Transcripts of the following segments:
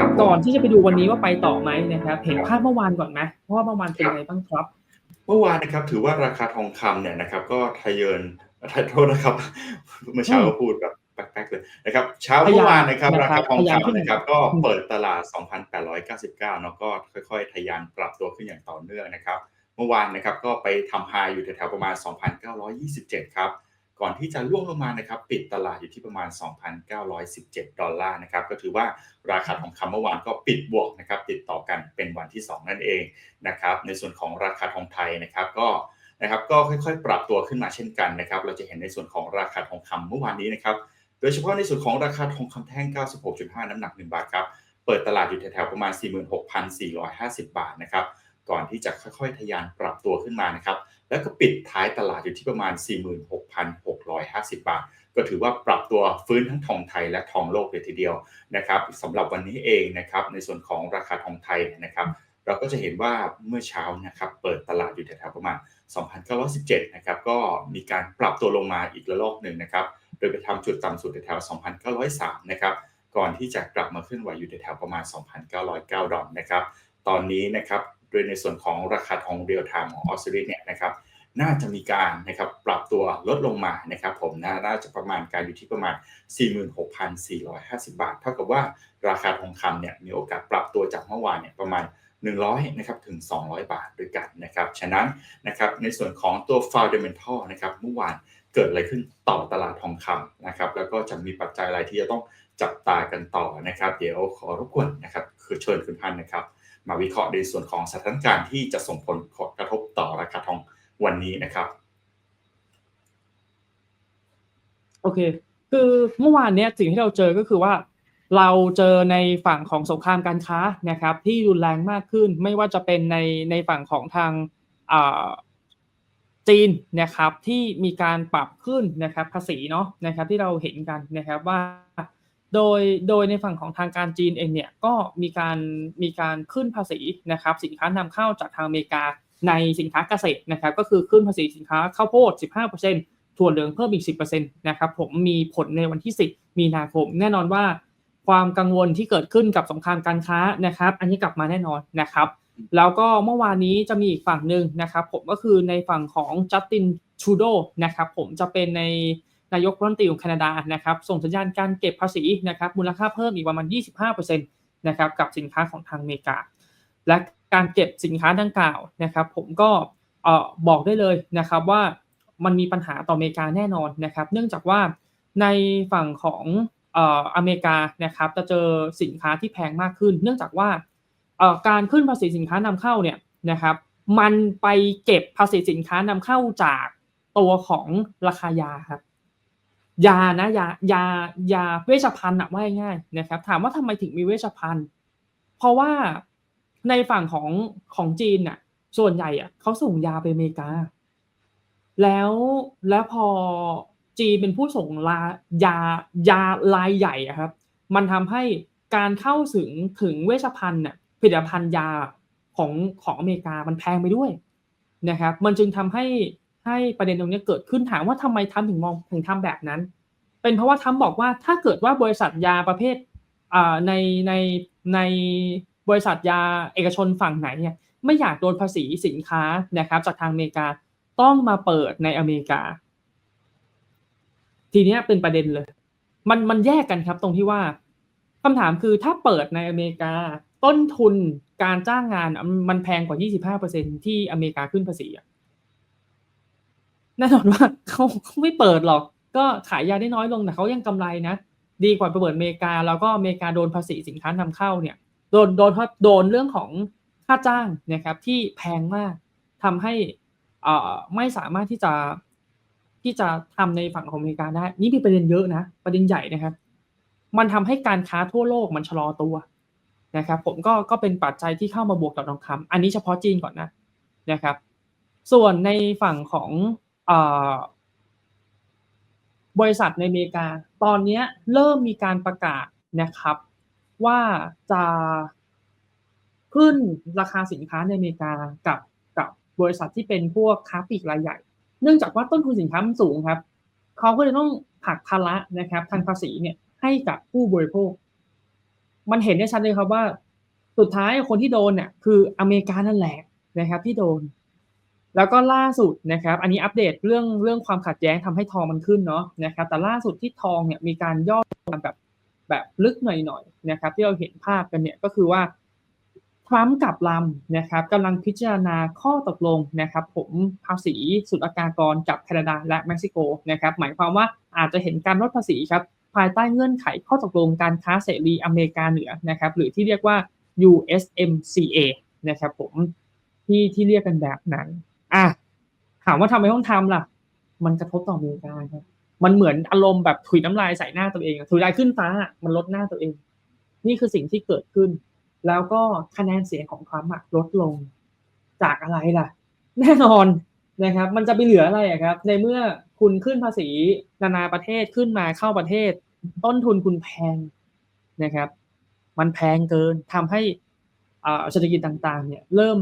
ครับผมก่อนที่จะไปดูวันนี้ว่าไปต่อไหมนะครับ เห็นภาพเมื่อวานก่อนไหมเพราะว่าเมื่อวานเป็นไงบ้างครับ เมื่อวานนะครับถือว่าราคาทองคำเนี่ยนะครับ ก็ทะเยอนโทษนะครับ เมื่อเช้าก็พูดแบบแป๊กๆเลยนะครับเช้าเมื่อวานนะครับทะยานราคาทองทะยานขึ้นคำนะครับก็อืมเปิดตลาด 2,899เนาะก็ค่อยๆ ทะยานปรับตัวขึ้นอย่างต่อเนื่องนะครับ เมื่อวานนะครับก็ไปทำไฮอยู่แถวๆประมาณ 2,927 ครับ ก่อนที่จะล่วงลงมานะครับปิดตลาดอยู่ที่ประมาณ 2,917 ดอลลาร์นะครับก็ถือว่าราคาทองคำเมื่อวานก็ปิดบวกนะครับติดต่อกันเป็นวันที่ 2 นั่นเองนะครับในส่วนของราคาทองไทยนะครับก็นะครับก็ค่อยๆ ปรับตัวขึ้นมาเช่นกันนะครับเราจะเห็นในส่วนของราคาทองคำเมื่อวานนี้นะครับโดยเฉพาะในส่วนของราคาทองคำแท่ง 96.5 น้ำหนัก 1 บาทครับเปิดตลาดอยู่แถวๆประมาณ 46,450 บาทนะครับ ก่อนที่จะค่อยๆทะยานปรับตัวขึ้นมานะครับ แล้วก็ปิดท้ายตลาดอยู่ที่ประมาณ 46,650 บาท ก็ถือว่าปรับตัวฟื้นทั้งทองไทยและทองโลกเลยทีเดียวนะครับสำหรับวันนี้เองนะครับ ในส่วนของราคาทองไทยนะครับ เราก็จะเห็นว่าเมื่อเช้านะครับเปิดตลาดอยู่แถวๆประมาณ 2,917 นะครับ ก็มีการปรับตัวลงมาอีกระลอกหนึ่งนะครับ โดยไปทำจุดต่ำสุดแถวๆ2,903 นะครับก่อนที่จะกลับมาขึ้นไหวอยู่แถวๆประมาณ 2,909 ดอลลาร์นะครับ ตอนนี้นะครับ โดยในส่วนของราคาทองเรียลไทม์ของออสเตรเลียเนี่ยนะครับน่าจะมีการนะครับปรับตัวลดลงมานะครับผมน่าจะประมาณการอยู่ที่ประมาณ 46,450 บาท เท่ากับว่าราคาทองคำเนี่ยมีโอกาสปรับตัวจากเมื่อวานเนี่ยประมาณ 100นะครับถึง 200 บาทด้วยกันนะครับฉะนั้นนะครับในส่วนของตัว fundamental นะครับเมื่อวานเกิดอะไรขึ้นต่อตลาดทองคำนะครับแล้วก็จะมีปัจจัยอะไรที่จะต้องจับตากันต่อนะครับ เดี๋ยวขอรบกวนนะครับคือเชิญคุณพันธ์นะครับ มาวิเคราะห์ในส่วนของสถานการณ์ที่จะส่งผลกระทบต่อราคาทองวันนี้นะครับ โอเค คือเมื่อวานเนี้ยสิ่งที่เราเจอก็คือว่า เราเจอในฝั่งของสงครามการค้านะครับ ที่รุนแรงมากขึ้น ไม่ว่าจะเป็นในในฝั่งของทางจีนนะครับที่มีการปรับขึ้นนะครับภาษีเนาะนะครับที่เราเห็นกันนะครับว่า โดยโดยในฝั่งของทางการจีนเองเนี่ยก็มีการมีการขึ้นภาษีนะครับสินค้านำเข้าจากทางอเมริกาในสินค้าเกษตรนะครับก็คือขึ้นภาษีสินค้าข้าวโพด 15%ถั่วเหลืองเพิ่มอีก 10%นะครับผมมีผลในวันที่ 10 มีนาคม แน่นอนว่าความกังวลที่เกิดขึ้นกับสงครามการค้านะครับ อันนี้กลับมาแน่นอนนะครับ แล้วก็เมื่อวานนี้จะมีอีกฝั่งหนึ่งนะครับ ผมก็คือในฝั่งของจัสตินชูโดนะครับผมจะเป็นใน นายกรัฐมนตรีของแคนาดานะครับส่งสัญญาณการเก็บภาษีนะครับมูลค่าเพิ่มอีกประมาณ 25%นะครับกับสินค้าของทางอเมริกา และการเก็บสินค้าดังกล่าวนะครับ ผมก็เออบอกได้เลยนะครับว่ามันมีปัญหาต่ออเมริกาแน่นอนนะครับ เนื่องจากว่าในฝั่งของเอ่ออเมริกานะครับจะเจอสินค้าที่แพงมากขึ้น เนื่องจากว่าเอ่อการขึ้นภาษีสินค้านำเข้าเนี่ยนะครับ มันไปเก็บภาษีสินค้านำเข้าจากตัวของราคายาครับ ยานะยายายาเวชภัณฑ์อะว่าง่ายนะครับ ถามว่าทำไมถึงมีเวชภัณฑ์ เพราะว่าในฝั่งของของจีนน่ะส่วนใหญ่อะเขาส่งยาไปอเมริกา แล้วแล้วพอจีนเป็นผู้ส่งลายายารายใหญ่อะครับ มันทำให้การเข้าถึงถึงเวชภัณฑ์น่ะผลิตภัณฑ์ยาของของอเมริกามันแพงไปด้วยนะครับ มันจึงทำให้ ให้ประเด็นตรงนี้เกิดขึ้นถามว่าทำไมทำถึงมองถึงทำแบบนั้น เป็นเพราะว่าทำบอกว่าถ้าเกิดว่าบริษัทยาประเภทในในในบริษัทยาเอกชนฝั่งไหนเนี่ยไม่อยากโดนภาษีสินค้านะครับจากทางอเมริกาต้องมาเปิดในอเมริกา ทีนี้เป็นประเด็นเลย มันมันแยกกันครับตรงที่ว่าคำถามคือถ้าเปิดในอเมริกา ต้นทุนการจ้างงานมันแพงกว่า 25%ที่อเมริกาขึ้นภาษีอะ แน่นอนว่าเขาไม่เปิดหรอก ก็ขายยาได้น้อยลงแต่เขายังกำไรนะ ดีกว่าไปเปิดอเมริกา แล้วก็อเมริกาโดนภาษีสินค้านำเข้าเนี่ย โดนโดนโดนเรื่องของค่าจ้างนะครับ ที่แพงมากทำให้อ่อไม่สามารถที่จะที่จะทำในฝั่งของอเมริกาได้ นี่มีประเด็นเยอะนะ ประเด็นใหญ่นะครับ มันทำให้การค้าทั่วโลกมันชะลอตัวนะครับ ผมก็ก็เป็นปัจจัยที่เข้ามาบวกกับทองคำอันนี้เฉพาะจีนก่อนนะนะครับ ส่วนในฝั่งของ บริษัทในอเมริกา ตอนนี้เริ่มมีการประกาศนะครับ ว่าจะขึ้นราคาสินค้าในอเมริกากับกับบริษัทที่เป็นพวกค้าปลีกรายใหญ่ เนื่องจากว่าต้นทุนสินค้ามันสูงครับ เขาก็เลยต้องผักภาระนะครับทางภาษีเนี่ยให้กับผู้บริโภค มันเห็นได้ชัดเลยครับว่า สุดท้ายคนที่โดนเนี่ยคืออเมริกานั่นแหละนะครับที่โดน แล้วก็ล่าสุดนะครับ อันนี้อัปเดตเรื่องเรื่องความขัดแย้งทำให้ทองมันขึ้นเนาะนะครับ แต่ล่าสุดที่ทองเนี่ยมีการย่อลงแบบแบบลึกหน่อยๆนะครับ ที่เราเห็นภาพกันเนี่ยก็คือว่าทรัมป์กับลำนะครับกำลังพิจารณาข้อตกลงนะครับ ผมภาษีสุลกากรกับแคนาดาและเม็กซิโกนะครับ หมายความว่าอาจจะเห็นการลดภาษีครับภายใต้เงื่อนไขข้อตกลงการค้าเสรีอเมริกาเหนือนะครับ หรือที่เรียกว่า USMCA นะครับ ผมที่ที่เรียกกันแบบนั้น อะถามว่าทำไมต้องทำล่ะ มันกระทบต่ออเมริกาครับ มันเหมือนอารมณ์แบบถุยน้ำลายใส่หน้าตัวเองถุยลายขึ้นฟ้า มันลดหน้าตัวเอง นี่คือสิ่งที่เกิดขึ้น แล้วก็คะแนนเสียงของทรัมป์อะลดลง จากอะไรล่ะ แน่นอนนะครับ มันจะไปเหลืออะไระครับ ในเมื่อคุณขึ้นภาษีนานาประเทศขึ้นมาเข้าประเทศ ต้นทุนคุณแพงนะครับ มันแพงเกินทำให้อ่าเศรษฐกิจต่างๆ เนี่ย เริ่ม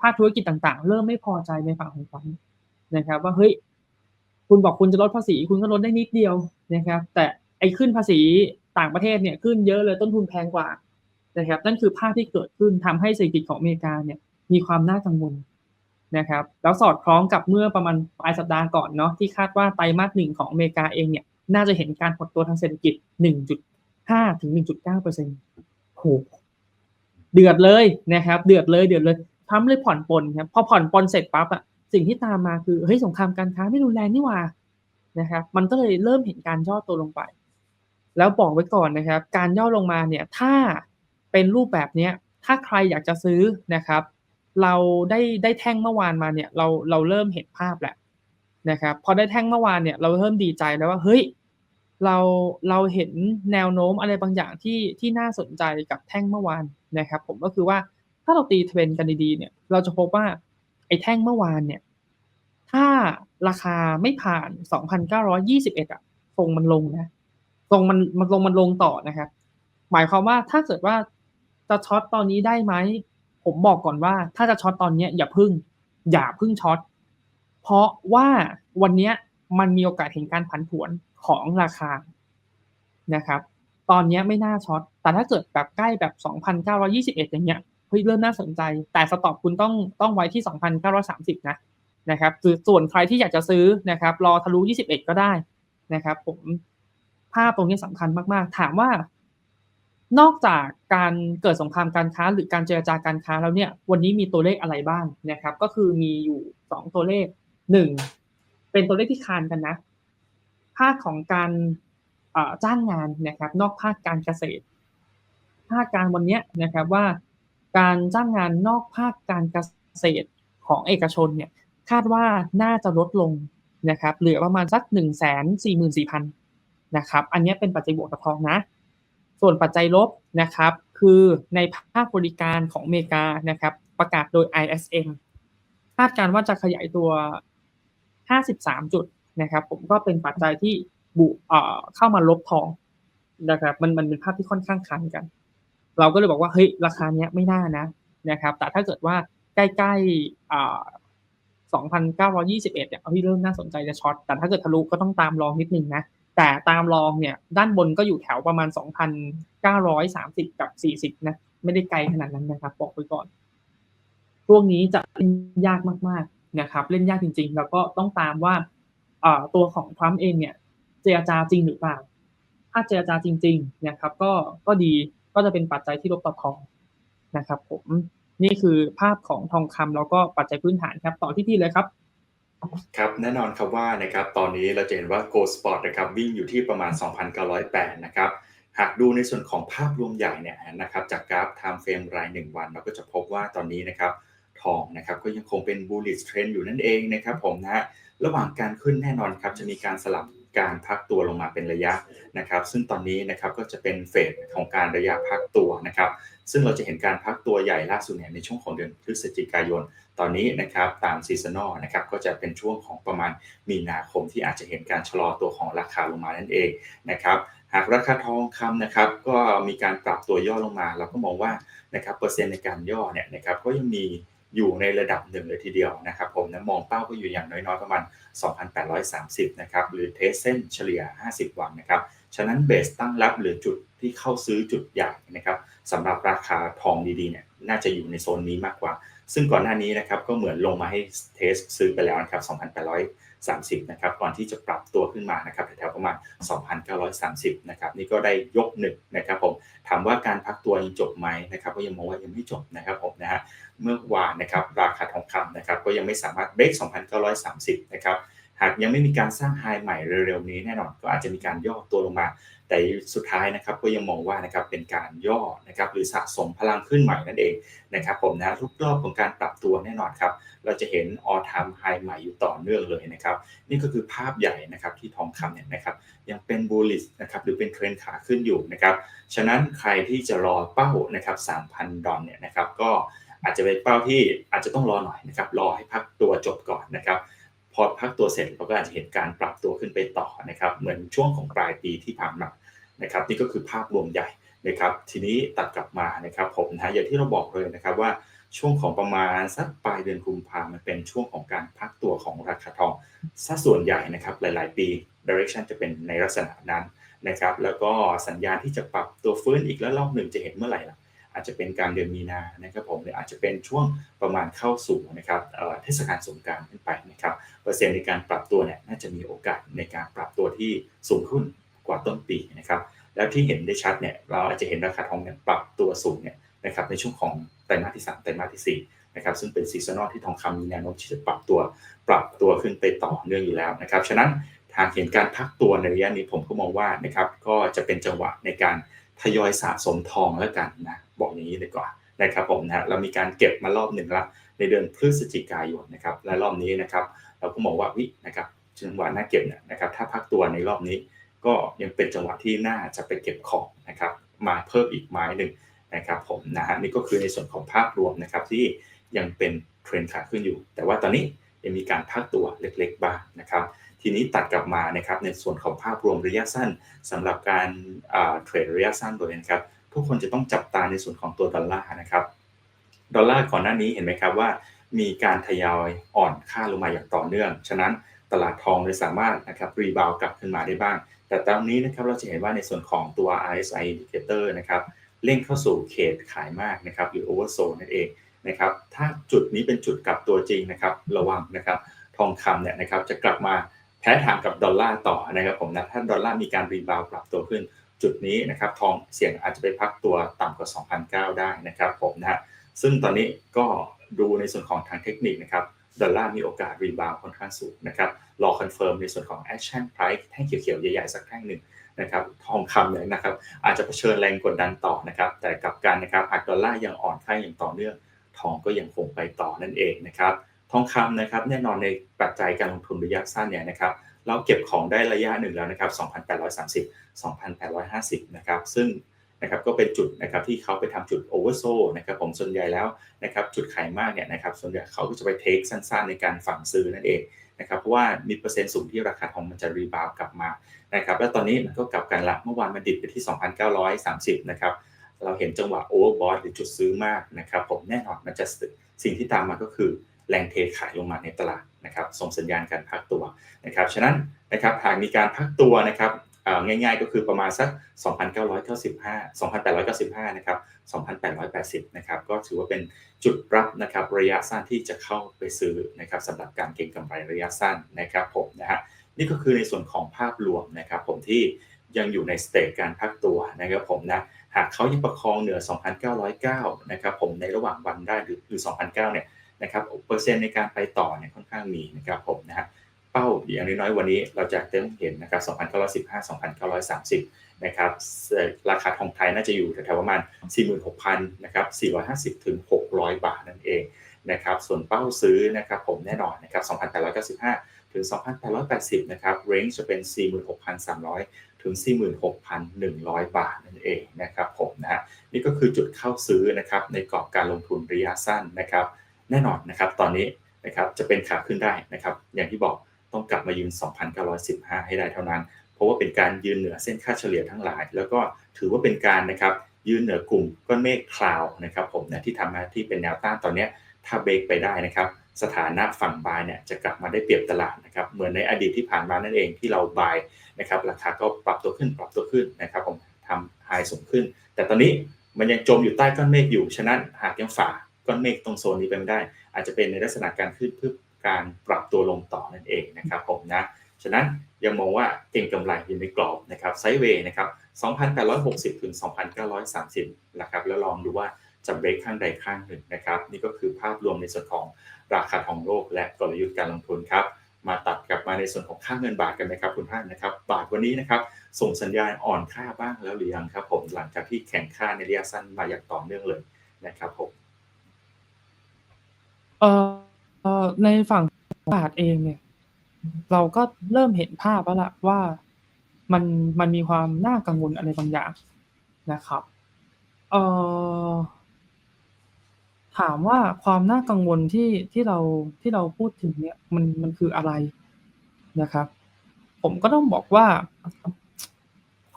ภาคธุรกิจต่างๆ เริ่มไม่พอใจในฝั่งของทรัมป์นะครับ ว่าเฮ้ยคุณบอกคุณจะลดภาษี คุณก็ลดได้นิดเดียวนะครับ แต่ไอ้ขึ้นภาษีต่างประเทศเนี่ยขึ้นเยอะเลยต้นทุนแพงกว่านะครับ นั่นคือภาพที่เกิดขึ้นทำให้เศรษฐกิจของอเมริกาเนี่ยมีความน่ากังวลนะครับ แล้วสอดคล้องกับเมื่อประมาณปลายสัปดาห์ก่อนเนาะที่คาดว่าไตรมาสหนึ่งของอเมริกาเองเนี่ยน่าจะเห็นการหดตัวทางเศรษฐกิจ 1.5 ถึง 1.9เปอร์เซ็นต์โหเดือดเลยนะครับ เดือดเลย เดือดเลย ทำเลยผ่อนปลนครับพอผ่อนปลนเสร็จปั๊บอะสิ่งที่ตามมาคือเฮ้ยสงครามการค้าไม่รุนแรงนี่หว่านะครับ มันก็เลยเริ่มเห็นการย่อตัวลงไป แล้วบอกไว้ก่อนนะครับ การย่อลงมาเนี่ยถ้าเป็นรูปแบบเนี้ยถ้าใครอยากจะซื้อนะครับ เราได้ได้แท่งเมื่อวานมาเนี่ยเราเราเริ่มเห็นภาพแหละนะครับ พอได้แท่งเมื่อวานเนี่ยเราเริ่มดีใจแล้วว่าเฮ้ยเราเราเห็นแนวโน้มอะไรบางอย่างที่ที่น่าสนใจกับแท่งเมื่อวานนะครับ ผมก็คือว่า ถ้าเราตีเทรนด์กันดีๆเนี่ย เราจะพบว่าไอ้แท่งเมื่อวานเนี่ย ถ้าราคาไม่ผ่าน 2,921 อะทรงมันลงนะทรงมันมันลงมันลงต่อนะครับ หมายความว่าถ้าเกิดว่าจะช็อตตอนนี้ได้ไหม ผมบอกก่อนว่า ถ้าจะช็อตตอนนี้อย่าพึ่ง อย่าพึ่งช็อต เพราะว่าวันนี้มันมีโอกาสเห็นการผันผวนของราคานะครับ ตอนนี้ไม่น่าช็อต แต่ถ้าเกิดแบบใกล้แบบ 2,921 อย่างเงี้ย เฮ้ยเริ่มน่าสนใจ แต่สต็อปคุณต้องต้องไว้ที่ 2,930 นะนะครับคือส่วนใครที่อยากจะซื้อนะครับ รอทะลุ 21 ก็ได้นะครับ ผมภาพตรงนี้สำคัญมาก ๆ ถามว่า นอกจากการเกิดสงครามการค้า หรือการเจรจาการค้าแล้วเนี่ย วันนี้มีตัวเลขอะไรบ้างนะครับ ก็คือมีอยู่สองตัวเลขหนึ่งเป็นตัวเลขที่คานกันนะ ภาคของการจ้างงานนะครับ นอกภาคการเกษตร ภาคการวันนี้นะครับว่า การจ้างงานนอกภาคการเกษตรของเอกชนเนี่ยคาดว่าน่าจะลดลงนะครับเหลือประมาณสักหนึ่งแสนสี่หมื่นสี่พันนะครับอันนี้เป็นปัจจัยบวกกับทองนะ ส่วนปัจจัยลบนะครับคือในภาคบริการของอเมริกานะครับประกาศโดย ISM คาดการว่าจะขยายตัว 53 จุดนะครับผมก็เป็นปัจจัยที่บุเอ่อเข้ามาลบทองนะครับมันมันเป็นภาพที่ค่อนข้างคันกัน เราก็เลยบอกว่าเฮ้ยราคาเนี้ยไม่น่านะนะครับ แต่ถ้าเกิดว่าใกล้ๆอ่า2,921เนี่ยพี่เริ่มน่าสนใจจะช็อต แต่ถ้าเกิดทะลุก็ต้องตามรองนิดนึงนะ แต่ตามรองเนี่ยด้านบนก็อยู่แถวประมาณ 2,930 กับ 40 นะ ไม่ได้ไกลขนาดนั้นนะครับ บอกไว้ก่อนพวกนี้จะเล่นยากมากๆนะครับ เล่นยากจริง ๆ แล้วก็ต้องตามว่าตัวของทรัมป์เองเนี่ย เจรจาจริงหรือเปล่า ถ้าเจรจาจริง ๆ นะครับ ก็ก็ดี ก็จะเป็นปัจจัยที่ลบต่อทองนะครับ ผมนี่คือภาพของทองคำแล้วก็ปัจจัยพื้นฐานครับ ต่อที่พี่เลยครับ ครับแน่นอนครับว่านะครับตอนนี้เราจะเห็นว่า Gold Spot นะครับวิ่งอยู่ที่ประมาณ 2,908 นะครับหากดูในส่วนของภาพรวมใหญ่เนี่ยนะครับจากกราฟ time frame ราย 1 วัน เราก็จะพบว่าตอนนี้นะครับทองนะครับก็ยังคงเป็น bullish trend อยู่นั่นเองนะครับผมนะระหว่างการขึ้นแน่นอนครับจะมีการสลับ การพักตัวลงมาเป็นระยะนะครับ ซึ่งตอนนี้นะครับก็จะเป็นเฟสของการระยะพักตัวนะครับ ซึ่งเราจะเห็นการพักตัวใหญ่ล่าสุดเนี่ยในช่วงของเดือนพฤศจิกายน ตอนนี้นะครับตามซีซันอลนะครับก็จะเป็นช่วงของประมาณมีนาคมที่อาจจะเห็นการชะลอตัวของราคาลงมานั่นเองนะครับหากราคาทองคำนะครับก็มีการปรับตัวย่อลงมา เราก็มองว่านะครับเปอร์เซ็นต์ในการย่อเนี่ยนะครับก็ยังมี อยู่ในระดับหนึ่งเลยทีเดียวนะครับผมนะมองเป้าก็อยู่อย่างน้อยๆ ประมาณ 2,830 นะครับ หรือเทสเส้นเฉลี่ย 50 วันนะครับ ฉะนั้นเบสตั้งรับหรือจุดที่เข้าซื้อจุดใหญ่นะครับสำหรับราคาทองดีๆเนี่ยน่าจะอยู่ในโซนนี้มากกว่า ซึ่งก่อนหน้านี้นะครับก็เหมือนลงมาให้เทสซื้อไปแล้วนะครับ 30นะครับก่อนที่จะปรับตัวขึ้นมานะครับแถวๆประมาณ 2,930นะครับนี่ก็ได้ยกหนึ่งนะครับผมถามว่าการพักตัวยังจบไหมนะครับก็ยังมองว่ายังไม่จบนะครับผมนะฮะเมื่อวานนะครับราคาทองคำนะครับก็ยังไม่สามารถเบรก2,930นะครับหากยังไม่มีการสร้างไฮใหม่เร็วๆนี้แน่นอนก็อาจจะมีการย่อตัวลงมา แต่สุดท้ายนะครับก็ยังมองว่านะครับเป็นการย่อนะครับหรือสะสมพลังขึ้นใหม่นั่นเองนะครับผมนะทุกรอบของการปรับตัวแน่นอนครับเราจะเห็น all time high ใหม่อยู่ต่อเนื่องเลยนะครับนี่ก็คือภาพใหญ่นะครับที่ทองคำเนี่ยนะครับยังเป็น bullish นะครับหรือเป็นเทรนขาขึ้นอยู่นะครับฉะนั้นใครที่จะรอเป้านะครับ3,000 ดอลเนี่ยนะครับก็อาจจะเป็นเป้าที่อาจจะต้องรอหน่อยนะครับรอให้พักตัวจบก่อนนะครับพอพักตัวเสร็จเราก็อาจจะเห็นการปรับตัวขึ้นไปต่อนะครับเหมือนช่วงของปลายปีที่ผ่านมา นะครับนี่ก็คือภาพรวมใหญ่นะครับทีนี้ตัดกลับมานะครับผมนะอย่างที่เราบอกเลยนะครับว่าช่วงของประมาณสักปลายเดือนกุมภามันเป็นช่วงของการพักตัวของราคาทองซะส่วนใหญ่นะครับหลาย ๆ ปี direction จะเป็นในลักษณะนั้นนะครับแล้วก็สัญญาณที่จะปรับตัวฟื้นอีกแล้วรอบหนึ่งจะเห็นเมื่อไหร่ล่ะอาจจะเป็นกลารเดือนมีนานะครับผมหรืออาจจะเป็นช่วงประมาณเข้าสู่นะครับเทศกาลสงกรานต์ขึ้นไปนะครับเปอร์เซ็นต์ในการปรับตัวเนี่ยน่าจะมีโอกาสในการปรับตัวที่สูงขึ้น ว่าต้นปีนะครับ แล้วที่เห็นได้ชัดเนี่ยเราอาจจะเห็นราคาทองเนี่ยปรับตัวสูงเนี่ยนะครับในช่วงของไตรมาสที่ 3 ไตรมาสที่4นะครับซึ่งเป็นซีซันอลที่ทองคำมีแนวโน้มที่จะปรับตัวปรับตัวขึ้นไปต่อเนื่องอยู่แล้วนะครับฉะนั้นทางเห็นการพักตัวในระยะนี้ผมก็มองว่านะครับก็จะเป็นจังหวะในการทยอยสะสมทองแล้วกันนะบอกอย่างนี้ดีกว่านะครับผมนะเรามีการเก็บมารอบหนึ่งละในเดือนพฤศจิกายนนะครับและรอบนี้นะครับเราก็มองว่าวินะครับจังหวะน่าเก็บเนี่ยนะครับถ้าพักตัวในรอบนี้ ก็ยังเป็นจังหวะที่น่าจะไปเก็บของนะครับมาเพิ่มอีกไม้หนึ่งนะครับผมนะฮะนี่ก็คือในส่วนของภาพรวมนะครับที่ยังเป็นเทรนขาขึ้นอยู่ แต่ว่าตอนนี้ยังมีการพักตัวเล็กๆบ้างนะครับ ทีนี้ตัดกลับมานะครับในส่วนของภาพรวมระยะสั้นสำหรับการเทรดระยะสั้นโดยนะครับ ทุกคนจะต้องจับตาในส่วนของตัวดอลลาร์นะครับดอลลาร์ก่อนหน้านี้เห็นไหมครับว่า มีการทยอยอ่อนค่าลงมาอย่างต่อเนื่อง ฉะนั้นตลาดทองเลยสามารถนะครับรีบาวกลับขึ้นมาได้บ้าง แต่ตอนนี้นะครับเราจะเห็นว่าในส่วนของตัว RSI indicator นะครับเร่งเข้าสู่เขตขายมากนะครับหรือ oversold นั่นเองนะครับถ้าจุดนี้เป็นจุดกลับตัวจริงนะครับระวังนะครับทองคำเนี่ยนะครับจะกลับมาแพ้ทางกับดอลลาร์ต่อนะครับผมนะถ้าดอลลาร์มีการรีบาวกลับตัวขึ้น จุดนี้นะครับทองเสี่ยงอาจจะไปพักตัวต่ำกว่า 2,009 ได้นะครับผมนะฮะซึ่งตอนนี้ก็ดูในส่วนของทางเทคนิคนะครับ ดอลลาร์มีโอกาสรีบาวค่อนข้างสูงนะครับรอคอนเฟิร์มในส่วนของ action price แท่งเขียวๆ ใหญ่ๆ สักแท่งหนึ่งนะครับทองคำเนี่ยนะครับอาจจะเผชิญแรงกดดันต่อนะครับแต่กับการนะครับหากดอลลาร์ยังอ่อนค่าอย่างต่อเนื่อง ทองก็ยังคงไปต่อนั่นเองนะครับทองคำนะครับแน่นอนในปัจจัยการลงทุนระยะสั้นเนี่ยนะครับเราเก็บของได้ระยะหนึ่งแล้วนะครับ 2,830 2,850 นะครับ ซึ่ง นะครับก็เป็นจุดนะครับที่เขาไปทำจุดโอเวอร์โซนะครับผมส่วนใหญ่แล้วนะครับจุดขายมากเนี่ยนะครับส่วนใหญ่เขาก็จะไปเทคสั้นๆ ในการฝังซื้อนั่นเองนะครับเพราะว่ามีเปอร์เซ็นต์สูงที่ราคาทองมันจะรีบาวกลับมานะครับแล้วตอนนี้มันก็กลับกันละเมื่อวานมันดิบไปที่ 2,930นะครับเราเห็นจังหวะโอเวอร์บอทหรือจุดซื้อมากนะครับผมแน่นอนมันจะสิ่งที่ตามมาก็คือแรงเทขายลงมาในตลาดนะครับส่งสัญญาณการพักตัวนะครับฉะนั้นนะครับหากมีการพักตัวนะครับ ง่ายๆ ก็คือประมาณสัก 2,995 2,895 นะครับ 2,880 นะครับ ก็ถือว่าเป็นจุดรับนะครับระยะสั้นที่จะเข้าไปซื้อนะครับสำหรับการเก็งกำไรระยะสั้นนะครับผมนะฮะนี่ก็คือในส่วนของภาพรวมนะครับผมที่ยังอยู่ในสเตจการพักตัวนะครับผมนะหากเขายังประคองเหนือ 2,909 นะครับผมในระหว่างวันได้หรือ 2,009 เนี่ยนะครับเปอร์เซ็นต์ในการไปต่อเนี่ยค่อนข้างมีนะครับผมนะฮะ เป้าอย่างน้อยๆวันนี้เราจะเต็มเห็นนะครับ2,915 2,930นะครับราคาทองไทยน่าจะอยู่แถวๆประมาณ 46,000นะครับ450ถึง600 บาทนั่นเองนะครับส่วนเป้าซื้อนะครับผมแน่นอนนะครับ2,895ถึง2,880นะครับเรนจ์จะเป็น 46,300ถึง 46,100 บาทนั่นเองนะครับผมนะฮะนี่ก็คือจุดเข้าซื้อนะครับในกรอบการลงทุนระยะสั้นนะครับ แน่นอนนะครับตอนนี้นะครับจะเป็นขาขึ้นได้นะครับ อย่างที่บอก ต้องกลับมายืน 2,915 ให้ได้เท่านั้น เพราะว่าเป็นการยืนเหนือเส้นค่าเฉลี่ยทั้งหลาย แล้วก็ถือว่าเป็นการนะครับยืนเหนือกลุ่มก้อนเมฆคลาวนะครับผมนะที่ทำหน้าที่เป็นแนวต้านตอนนี้ถ้าเบรกไปได้นะครับสถานะฝั่งบายเนี่ยจะกลับมาได้เปรียบตลาดนะครับเหมือนในอดีตที่ผ่านมานั่นเองที่เราบายนะครับราคาก็ปรับตัวขึ้นปรับตัวขึ้นนะครับผมทำไฮสูงขึ้น แต่ตอนนี้มันยังจมอยู่ใต้ก้อนเมฆอยู่ ฉะนั้นหากยังฝ่าก้อนเมฆตรงโซนนี้ไปไม่ได้ อาจจะเป็นในลักษณะการขึ้นเพื่อ การปรับตัวลงต่อนั่นเองนะครับผมนะ ฉะนั้นยังมองว่าเก่งกำไรอยู่ในกรอบนะครับไซด์เวย์นะครับ 2,860 ถึง 2,930นะครับ แล้วลองดูว่าจะเบรกข้างใดข้างหนึ่งนะครับ นี่ก็คือภาพรวมในส่วนของราคาทองโลกและกลยุทธ์การลงทุนครับ มาตัดกลับมาในส่วนของค่าเงินบาทกันนะครับคุณท่านนะครับ บาทวันนี้นะครับส่งสัญญาณอ่อนค่าบ้างแล้วหรือยังครับผมหลังจากที่แข่งค่าในระยะสั้นมาอย่างต่อเนื่องเลยนะครับผมเออ เอ่อในฝั่งบาทเองเนี่ย เราก็เริ่มเห็นภาพแล้วล่ะว่ามันมันมีความน่ากังวลอะไรบางอย่างนะครับเอ่อ ถามว่าความน่ากังวลที่ที่เราที่เราพูดถึงเนี่ย มันมันคืออะไรนะครับ ผมก็ต้องบอกว่า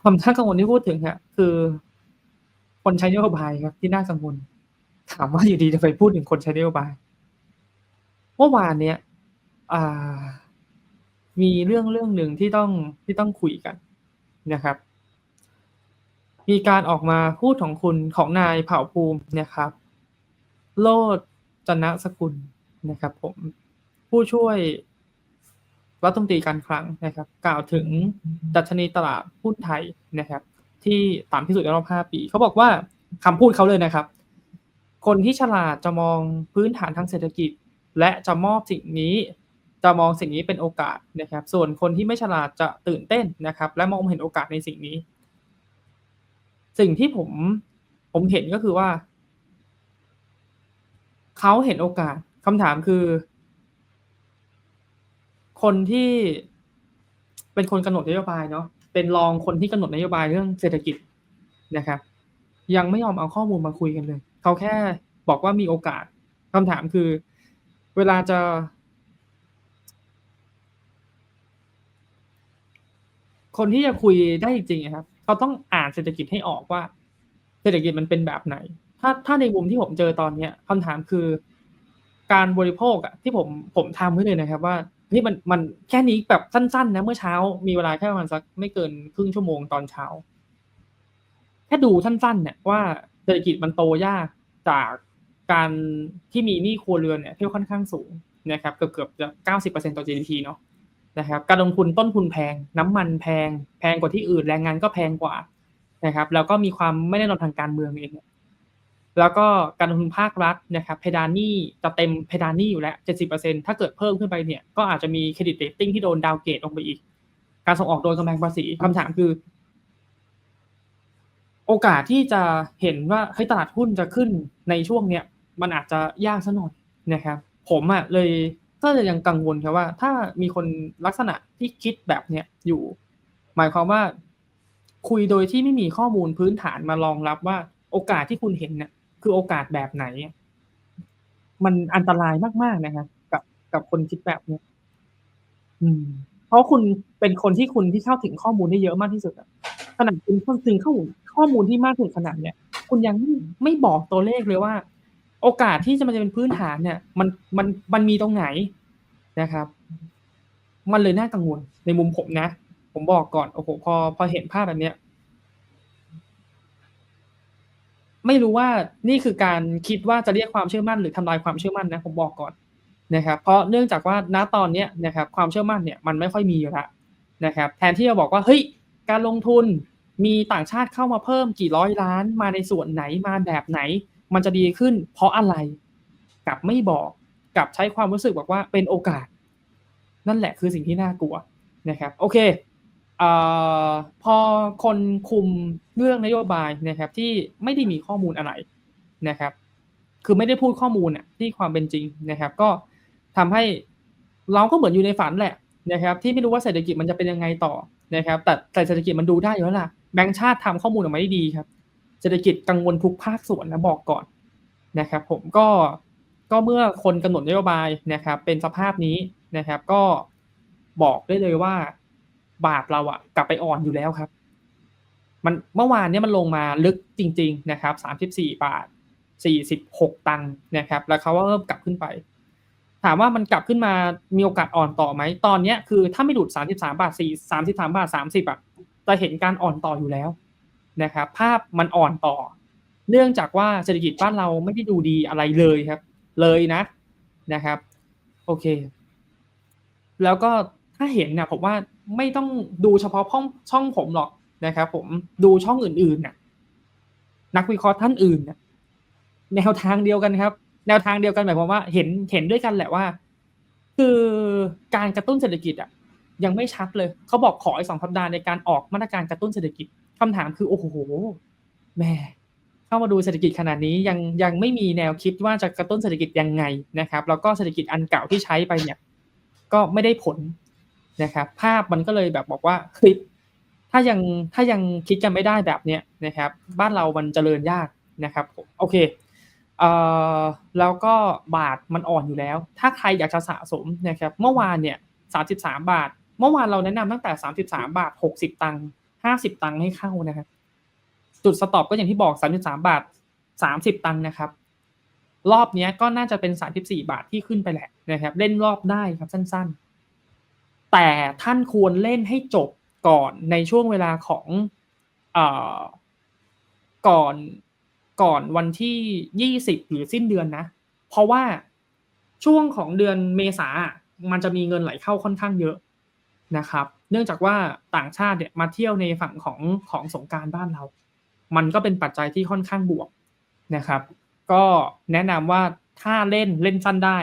ความน่ากังวลที่พูดถึงอะคือ คนใช้นโยบายครับที่น่ากังวล ถามว่าอยู่ดีจะไปพูดถึงคนใช้นโยบาย เมื่อวานเนี้ยมีเรื่องเรื่องหนึ่งที่ต้องที่ต้องคุยกันนะครับ มีการออกมาพูดของคุณของนายเผ่าภูมินะครับ โลดจนะสกุลนะครับ ผมผู้ช่วยรัฐมนตรีการคลังนะครับ กล่าวถึงดัชนีตลาดหุ้นไทยนะครับ ที่ต่ำที่สุดในรอบ 5 ปี เขาบอกว่าคำพูดเขาเลยนะครับ คนที่ฉลาดจะมองพื้นฐานทางเศรษฐกิจ และจะมอบสิ่งนี้จะมองสิ่งนี้เป็นโอกาสนะครับ ส่วนคนที่ไม่ฉลาดจะตื่นเต้นนะครับ และมองเห็นโอกาสในสิ่งนี้ สิ่งที่ผมผมเห็นก็คือว่าเขาเห็นโอกาสคำถามคือ คนที่เป็นคนกำหนดนโยบายเนาะเป็นรองคนที่กำหนดนโยบายเรื่องเศรษฐกิจนะครับ ยังไม่ยอมเอาข้อมูลมาคุยกันเลยเขาแค่บอกว่ามีโอกาสคำถามคือ เวลาจะ คนที่จะคุยได้จริงครับเขาต้องอ่านเศรษฐกิจให้ออกว่า เศรษฐกิจมันเป็นแบบไหน ถ้าถ้าในมุมที่ผมเจอตอนเนี้ยคำถามคือ การบริโภคอะที่ผมผมทำไว้เลยนะครับ ว่าเฮ้ยมันมันแค่นี้แบบสั้นๆนะเมื่อเช้า มีเวลาแค่ประมาณสักไม่เกินครึ่งชั่วโมงตอนเช้าแค่ดูสั้นๆเนี่ยว่าเศรษฐกิจมันโตยากจาก การที่มีหนี้ครัวเรือนเนี่ยที่ค่อนข้างสูงนะครับเกือบเกือบจะเก้าสิบเปอร์เซ็นต์ต่อ GDP เนาะนะครับการลงทุนต้นทุนแพง น้ำมันแพง แพงกว่าที่อื่นแรงงานก็แพงกว่านะครับ แล้วก็มีความไม่แน่นอนทางการเมืองเองแล้วก็การลงทุนภาครัฐนะครับเพดานหนี้จะเต็มเพดานหนี้อยู่แล้ว70%ถ้าเกิดเพิ่มขึ้นไปเนี่ยก็อาจจะมีเครดิตเรตติ้งที่โดนดาวเกรดลงไปอีก การส่งออกโดนกำแพงภาษีคำถามคือ โอกาสที่จะเห็นว่าเฮ้ยตลาดหุ้นจะขึ้นในช่วงเนี้ย มันอาจจะยากซะหน่อยนะครับ ผมอะเลยก็เลยยังกังวลครับว่า ถ้ามีคนลักษณะที่คิดแบบเนี้ยอยู่ หมายความว่า คุยโดยที่ไม่มีข้อมูลพื้นฐานมารองรับว่า โอกาสที่คุณเห็นเนี่ยคือโอกาสแบบไหน มันอันตรายมากๆนะครับกับกับคนคิดแบบเนี้ยอืม เพราะคุณเป็นคนที่คุณที่เข้าถึงข้อมูลได้เยอะมากที่สุดอะขนาดคุณเข้าถึงข้อมูลข้อมูลที่มากถึงขนาดเนี้ยคุณยังไม่บอกตัวเลขเลยว่า โอกาสที่จะมันจะเป็นพื้นฐานเนี่ย มันมันมันมีตรงไหนนะครับ มันเลยน่ากังวลในมุมผมนะ ผมบอกก่อนโอ้โหพอพอเห็นภาพแบบเนี้ยไม่รู้ว่านี่คือการคิดว่าจะเรียกความเชื่อมั่นหรือทำลายความเชื่อมั่นนะ ผมบอกก่อนนะครับ เพราะเนื่องจากว่าณตอนเนี้ยนะครับ ความเชื่อมั่นเนี่ยมันไม่ค่อยมีอยู่แล้วนะครับ แทนที่จะบอกว่าเฮ้ยการลงทุนมีต่างชาติเข้ามาเพิ่มกี่ร้อยล้านมาในส่วนไหนมาแบบไหน มันจะดีขึ้น เพราะอะไรกลับไม่บอกกลับใช้ความรู้สึกบอกว่าเป็นโอกาส นั่นแหละคือสิ่งที่น่ากลัวนะครับ โอเคอพอคนคุมเรื่องนโยบายนะครับ ที่ไม่ได้มีข้อมูลอะไรนะครับ คือไม่ได้พูดข้อมูลที่ความเป็นจริงนะครับ ก็ทำให้เราก็เหมือนอยู่ในฝันแหละนะครับ ที่ไม่รู้ว่าเศรษฐกิจมันจะเป็นยังไงต่อนะครับ แต่แต่เศรษฐกิจมันดูได้อยู่แล้วล่ะแบงก์ชาติทำข้อมูลออกมาได้ดีครับ เศรษฐกิจกังวลทุกภาคส่วนนะบอกก่อนนะครับ ผมก็ก็เมื่อคนกำหนดนโยบายนะครับ เป็นสภาพนี้นะครับ ก็บอกได้เลยว่า บาทเราอะกลับไปอ่อนอยู่แล้วครับ มันเมื่อวานเนี้ยมันลงมาลึกจริง ๆ นะครับสามสิบสี่บาท46ตังค์นะครับ แล้วเขาก็เริ่มกลับขึ้นไป ถามว่ามันกลับขึ้นมามีโอกาสอ่อนต่อไหมตอนเนี้ยคือถ้าไม่หลุด33บาท4 33บาท30อะจะเห็นการอ่อนต่ออยู่แล้ว นะครับ ภาพมันอ่อนต่อ เนื่องจากว่าเศรษฐกิจบ้านเราไม่ได้ดูดีอะไรเลยครับ เลยนะนะครับ โอเค แล้วก็ถ้าเห็นเนี่ยผมว่าไม่ต้องดูเฉพาะช่องช่องผมหรอกนะครับ ผมดูช่องอื่นๆน่ะนักวิเคราะห์ท่านอื่นน่ะแนวทางเดียวกันครับ แนวทางเดียวกันหมายความว่าเห็นเห็นด้วยกันแหละว่า คือการกระตุ้นเศรษฐกิจอะยังไม่ชัดเลย เขาบอกขออีกสองสัปดาห์ในการออกมาตรการกระตุ้นเศรษฐกิจ คำถามคือ โอ้โหแม่เข้ามาดูเศรษฐกิจขนาดนี้ยังยังไม่มีแนวคิดว่าจะกระตุ้นเศรษฐกิจยังไงนะครับแล้วก็เศรษฐกิจอันเก่าที่ใช้ไปเนี่ย ก็ไม่ได้ผลนะครับ ภาพมันก็เลยแบบบอกว่าเฮ้ยถ้ายังถ้ายังคิดกันไม่ได้แบบเนี้ยนะครับ บ้านเรามันเจริญยากนะครับโอเคเอ่อแล้วก็บาทมันอ่อนอยู่แล้ว ถ้าใครอยากจะสะสมนะครับ เมื่อวานเนี่ยสามสิบสามบาท เมื่อวานเราแนะนำตั้งแต่สามสิบสามบาทหกสิบตังค์ ห้าสิบตังค์ให้เข้านะครับ จุดสต็อปก็อย่างที่บอกสามสิบสามบาทสามสิบตังค์นะครับ รอบนี้ก็น่าจะเป็นสามสิบสี่บาทที่ขึ้นไปแหละนะครับ เล่นรอบได้ครับสั้น ๆ แต่ท่านควรเล่นให้จบก่อนในช่วงเวลาของอก่อนก่อนวันที่ยี่สิบหรือสิ้นเดือนนะ เพราะว่าช่วงของเดือนเมษามันจะมีเงินไหลเข้าค่อนข้างเยอะนะครับ เนื่องจากว่าต่างชาติเนี่ยมาเที่ยวในฝั่งของของสงการบ้านเรา มันก็เป็นปัจจัยที่ค่อนข้างบวกนะครับ ก็แนะนำว่าถ้าเล่นเล่นสั้นได้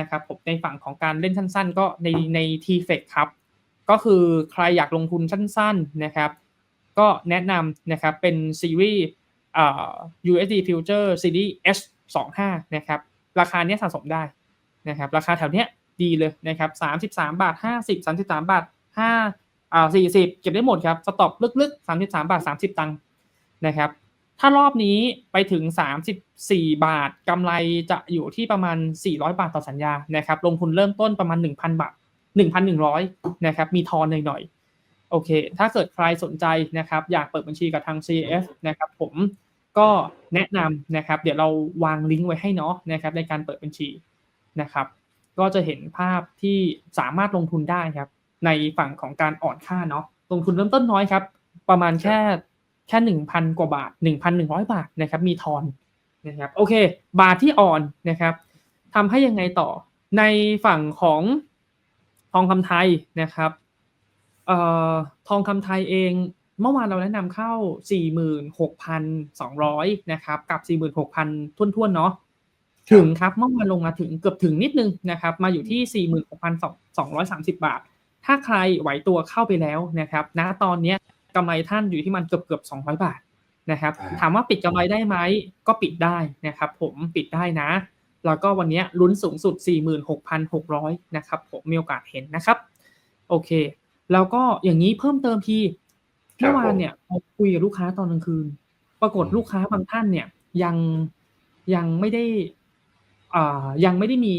นะครับผมในฝั่งของการเล่นสั้น ๆ ก็ในใน t f e c ครับ ก็คือใครอยากลงทุนสั้นๆนะครับ ก็แนะนำนะครับเป็นซีรีส์เอ่อ USD Future Series S25 นะครับ ราคาเนี้ยสะสมได้นะครับ ราคาแถวเนี้ยดีเลยนะครับ 33 บาท 50 33 บาท 5อ่า40เก็บได้หมดครับสต็อปลึกๆ33บสามบาท30ตังค์นะครับ ถ้ารอบนี้ไปถึง34บสี่บาทกำไรจะอยู่ที่ประมาณ400บาทต่อสัญญานะครับ ลงทุนเริ่มต้นประมาณ1,000บาท1,100นะครับ มีทอนหน่อยๆโอเค ถ้าเกิดใครสนใจนะครับ อยากเปิดบัญชีกับทาง CF นะครับ ผมก็แนะนำนะครับ เดี๋ยวเราวางลิงก์ไว้ให้เนาะนะครับ ในการเปิดบัญชีนะครับ ก็จะเห็นภาพที่สามารถลงทุนได้ครับ ในฝั่งของการอ่อนค่าเนาะลงทุนเริ่มต้นน้อยครับ ประมาณแค่แค่หนึ่งพันกว่าบาทหนึ่งพันหนึ่งร้อยบาทนะครับ มีทอนนะครับโอเค บาทที่อ่อนนะครับทำให้ยังไงต่อในฝั่งของทองคำไทยนะครับเอ่อทองคำไทยเองเมื่อวานเราแนะนำเข้า 46,200นะครับกับ 46,000ทุ่นๆเนาะถึงครับเมื่อวานลงมาถึงเกือบถึงนิดนึงนะครับ มาอยู่ที่ 46,230 บาท ถ้าใครไหวตัวเข้าไปแล้วนะครับณตอนเนี้ยกำไรท่านอยู่ที่มันเกือบเกือบ200 บาทนะครับอ่าถามว่าปิดกำไรได้ไหมก็ปิดได้นะครับผมปิดได้นะ แล้วก็วันเนี้ยลุ้นสูงสุด 46,600นะครับผมมีโอกาสเห็นนะครับ โอเค แล้วก็อย่างนี้เพิ่มเติมทีครับเมื่อวานเนี่ยเราคุยกับลูกค้าตอนกลางคืน ปรากฏอืมลูกค้าบางท่านเนี่ยยังยังไม่ได้อ่ายังไม่ได้มี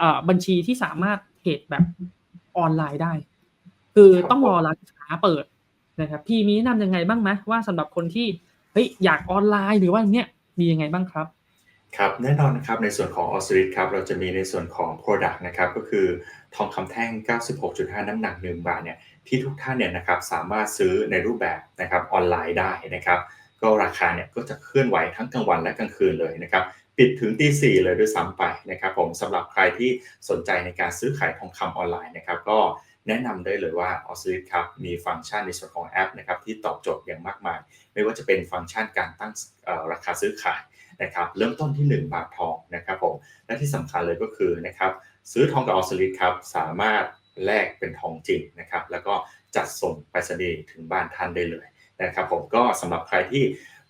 อ่าบัญชีที่สามารถเทรดแบบ ออนไลน์ได้ คือต้องรอร้านค้าเปิดนะครับ พี่มีแนะนำยังไงบ้างไหมว่าสำหรับคนที่เฮ้ยอยากออนไลน์หรือว่าเนี่ยมียังไงบ้างครับครับแน่นอนนะครับในส่วนของออสซิลิครับเราจะมีในส่วนของ Product นะครับก็คือทองคำแท่ง 96.5 น้ำหนัก 1 บาทเนี่ยที่ทุกท่านเนี่ยนะครับสามารถซื้อในรูปแบบนะครับออนไลน์ได้นะครับ ก็ราคาเนี่ยก็จะเคลื่อนไหวทั้งกลางวันและกลางคืนเลยนะครับ ปิดถึงตีสี่เลยด้วยซ้ำไปนะครับผมสำหรับใครที่สนใจในการซื้อขายทองคำออนไลน์นะครับก็แนะนำได้เลยว่าออสซิลิครับมีฟังก์ชันในส่วนของแอปนะครับที่ตอบโจทย์อย่างมากมาย ไม่ว่าจะเป็นฟังก์ชันการตั้งราคาซื้อขายนะครับเริ่มต้นที่ 1 บาททองนะครับผมและที่สำคัญเลยก็คือนะครับซื้อทองกับออสซิลิตครับสามารถแลกเป็นทองจริงนะครับแล้วก็จัดส่งไปรษณีย์ถึงบ้านท่านได้เลยนะครับผมก็สำหรับใครที่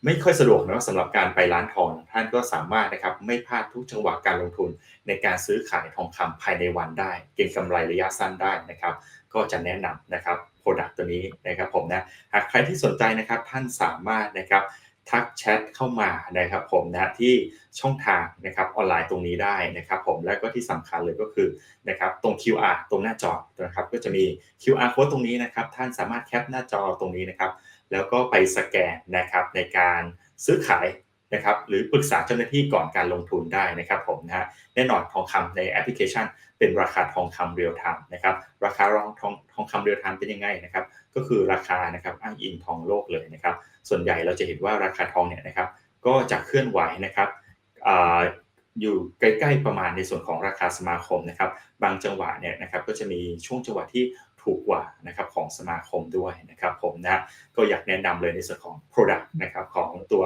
ไม่ค่อยสะดวกนะสำหรับการไปร้านทอง ท่านก็สามารถนะครับไม่พลาดทุกจังหวะการลงทุน ในการซื้อขายทองคำภายในวันได้ เก็งกำไรระยะสั้นได้นะครับ ก็จะแนะนำนะครับโปรดักต์ตัวนี้นะครับผมนะหากใครที่สนใจนะครับท่านสามารถนะครับ ทักแชทเข้ามานะครับผมนะที่ช่องทางนะครับออนไลน์ตรงนี้ได้นะครับผมและก็ที่สำคัญเลยก็คือนะครับตรง QR ตรงหน้าจอนะครับก็จะมี QR code ตรงนี้นะครับท่านสามารถแคปหน้าจอตรงนี้นะครับแล้วก็ไปสแกนนะครับในการซื้อขายนะครับหรือปรึกษาเจ้าหน้าที่ก่อนการลงทุนได้นะครับผมนะฮะแน่นอนทองคำในแอปพลิเคชัน เป็นราคาทองคำเรียลไทม์นะครับราคารองทองทองคำเรียลไทม์เป็นยังไงนะครับก็คือราคานะครับอ้างอิงทองโลกเลยนะครับ ส่วนใหญ่เราจะเห็นว่าราคาทองเนี่ยนะครับก็จะเคลื่อนไหวนะครับออยู่ใกล้ๆประมาณในส่วนของราคาสมาคมนะครับ บางจังหวะเนี่ยนะครับก็จะมีช่วงจังหวะที่ถูกกว่านะครับของสมาคมด้วยนะครับผมนะก็อยากแนะนำเลยในส่วนของ Product นะครับของตัว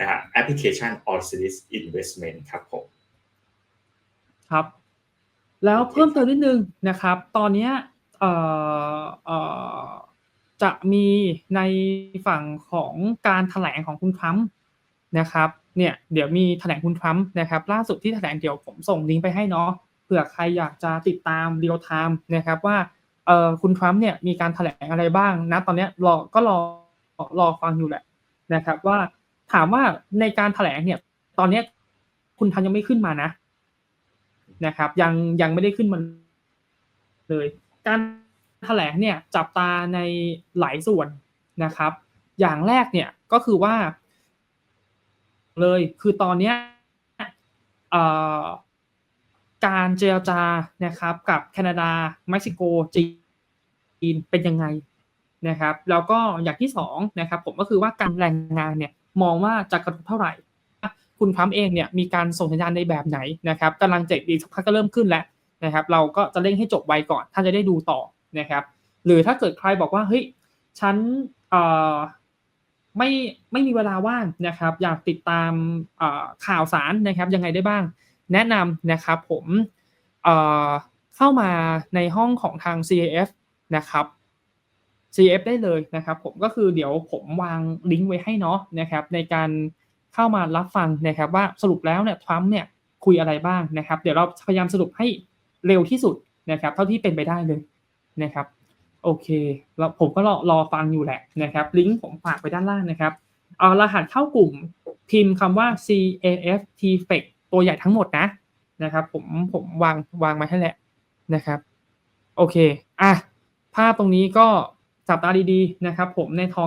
นะฮะแอปพลิเคชัน All Series Investment ครับผมครับ แล้วเพิ่มเติมนิดนึงนะครับ ตอนเนี้ยเอ่อเอ่อ จะมีในฝั่งของการแถลงของคุณทรัมป์นะครับเนี่ยเดี๋ยวมีแถลงคุณทรัมป์นะครับล่าสุดที่แถลงเดี๋ยวผมส่งลิงก์ไปให้เนาะเผื่อใครอยากจะติดตามเรียลไทม์นะครับว่าเออคุณทรัมป์เนี่ยมีการแถลงอะไรบ้างนะตอนนี้รอก็รอรอฟังอยู่แหละนะครับว่าถามว่าในการแถลงเนี่ย ตอนนี้คุณทรัมป์ยังไม่ขึ้นมานะ นะครับ ยังยังไม่ได้ขึ้นมาเลย การ ถแถลงเนี่ยจับตาในหลายส่วนนะครับ อย่างแรกเนี่ยก็คือว่า เลยคือตอนเนี้ยการเจรจานะครับกับแคนาดาเม็กซิโกจีนเป็นยังไงนะครับแล้วก็อย่างที่สองนะครับผมก็คือว่าการแรงงานเนี่ยมองว่าจะกระทบเท่าไหร่ คุณทรัมเองเนี่ยมีการส่งสัญญาณในแบบไหนนะครับกำลังเจ็ดดีสักพักก็เริ่มขึ้นแล้วนะครับ เราก็จะเร่งให้จบไวก่อนท่านจะได้ดูต่อ นะครับหรือถ้าเกิดใครบอกว่าเฮ้ยฉันไม่ไม่มีเวลาว่างนะครับ อยากติดตามข่าวสารนะครับยังไงได้บ้าง แนะนำนะครับผมเเข้ามาในห้องของทาง CAF นะครับ CF ได้เลยนะครับผมก็คือเดี๋ยวผมวางลิงก์ไว้ให้เนาะนะครับในการเข้ามารับฟังนะครับว่าสรุปแล้วเนี่ยทรัมป์เนี่ยคุยอะไรบ้างนะครับ เดี๋ยวเราพยายามสรุปให้เร็วที่สุดนะครับ เท่าที่เป็นไปได้เลย นะครับโอเคแล้วผมก็รอรอฟังอยู่แหละนะครับลิงก์ผมฝากไปด้านล่างนะครับเอารหัสเข้ากลุ่มพิมพ์คำว่า CAF TFEC ตัวใหญ่ทั้งหมดนะนะครับผมผมวางวางมาให้แหละนะครับโอเคอะภาพตรงนี้ก็จับตาดีๆนะครับผมในทอง